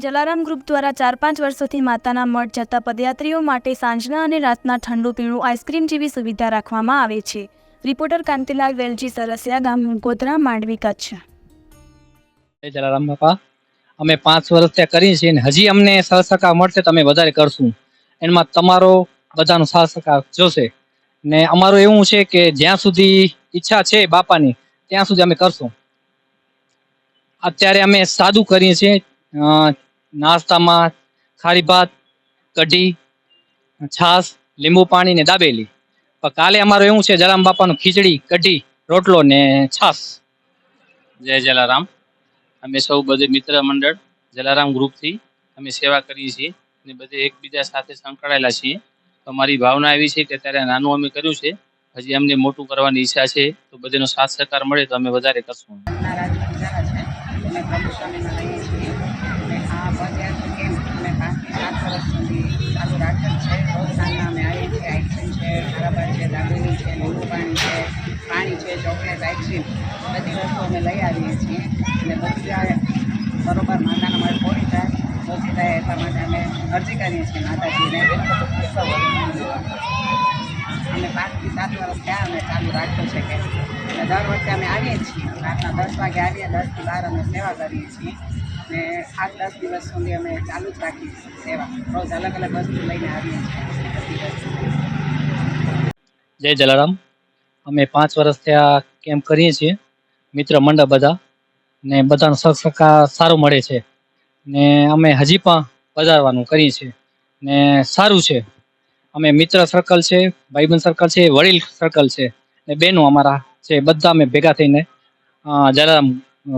Jalaram group દ્વારા ચાર પાંચ વર્ષોથી માતાના મઠ જતા પદયાત્રીઓ માટે સાંજના અને રાતના ઠંડુ પીણું આઈસ્ક્રીમ જેવી સુવિધા રાખવામાં આવે છે. રિપોર્ટર કાંતિલાલ વેલજી, સરસિયા ગામ, ગોધરા, માંડવી, કચ્છ. જલારામ બાપા. અમે પાંચ વર્ષ ત્યાં કરીએ છીએ અને હજી અમને સહસહકાર મળશે તમે વધારે કરશું. એમાં તમારો બધાનો સહસહકાર જોશે. ને અમારું એવું છે કે જ્યાં સુધી ઈચ્છા છે બાપાની, ત્યાં સુધી અમે કરશું. અત્યારે અમે સાદું કરીએ છીએ નાસ્તામાં ખારી ભાત કઢી છાશ લીંબુ પાણી ને દાબેલી. પણ કાલે અમારું એવું છે જલારામ બાપાનું ખીચડી કઢી રોટલો ને છાશ. જય જલારામ. અમે સૌ બધે મિત્ર મંડળ જલારામ ગ્રુપથી અમે સેવા કરીએ છીએ અને બધે એકબીજા સાથે સંકળાયેલા છીએ. તો અમારી ભાવના એવી છે કે અત્યારે નાનું અમે કર્યું છે હજી અમને મોટું કરવાની ઈચ્છા છે તો બધેનો સાથ સહકાર મળે તો અમે વધારે કરશું. ચોકલેટ બધી વસ્તુ અમે લઈ આવીએ છીએ. અને બધા બરોબર માતાના મળે પહોંચી જાય. પહોંચી જાય એટલા માટે અમે અરજી કરીએ છીએ માતાજીને. અમે પાંચથી સાત વર્ષ થયા અમે ચાલુ રાખ્યો છે કે અને દર વખતે અમે આવીએ છીએ. રાતના દસ વાગે આવીએ, દસથી બાર અમે સેવા કરીએ છીએ. ને આઠ, દસ દિવસ સુધી અમે ચાલુ જ રાખીએ છીએ સેવા. રોજ અલગ અલગ વસ્તુ લઈને આવીએ છીએ. જય જલારામ. અમે પાંચ વર્ષ થયા કેમ્પ કરીએ છીએ. મિત્ર મંડળ બધા ને બધાનો સહકાર સારો મળે છે. ને અમે હજી પણ વધારવાનું કરીએ છીએ. ને સારું છે. અમે મિત્ર સર્કલ છે ભાઈબંધ સર્કલ છે વડીલ સર્કલ છે. ને બહેનો અમારા છે બધા અમે ભેગા થઈને જલારામ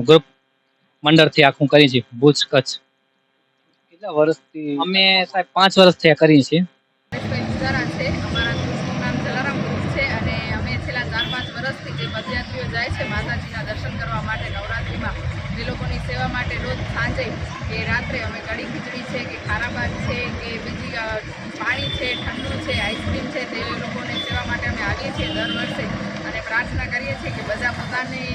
ગ્રુપ મંડળથી આખું કરીએ છીએ. ભુજ કચ્છ. કેટલા વર્ષથી અમે સાહેબ પાંચ વર્ષ થયા કરીએ છીએ ભાઈ ગુજારા છે અમારા ગ્રુપનું નામ જલારામ ગ્રુપ છે અને અમે છેલ્લા ચાર પાંચ વર્ષથી જે પદયાત્રીઓ જાય છે માતાજીના દર્શન કરવા માટે નવરાત્રિમાં એ લોકોની સેવા માટે રોજ સાંજે કે રાત્રે અમે કઢી ખીચડી છે કે ખારાબાદ છે કે બીજી પાણી છે, ઠંડુ છે, આઈસ્ક્રીમ છે, તે લોકોને સેવા માટે અમે આવીએ છીએ દર વર્ષે અને પ્રાર્થના કરીએ છીએ કે બધા પોતાની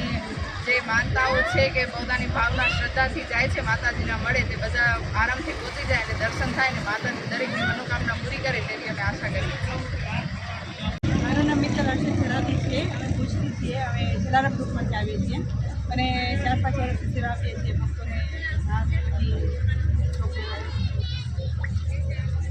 જે માનતાઓ છે કે પોતાની ભાવના, શ્રદ્ધાથી જાય છે માતાજીના મળે તે બધા આરામથી પહોંચી જાય અને દર્શન થાય ને માતાજી દરેકની મનોકામના પૂરી કરે તેવી અમે આશા કરીએ છીએ મારું નામ મિત્ર હર્ષદ જરાતી છે અમે પૂછતી છીએ અમે જલારામ આવીએ છીએ. અને ચાર પાંચ વર્ષથી સેવા આપીએ છીએ.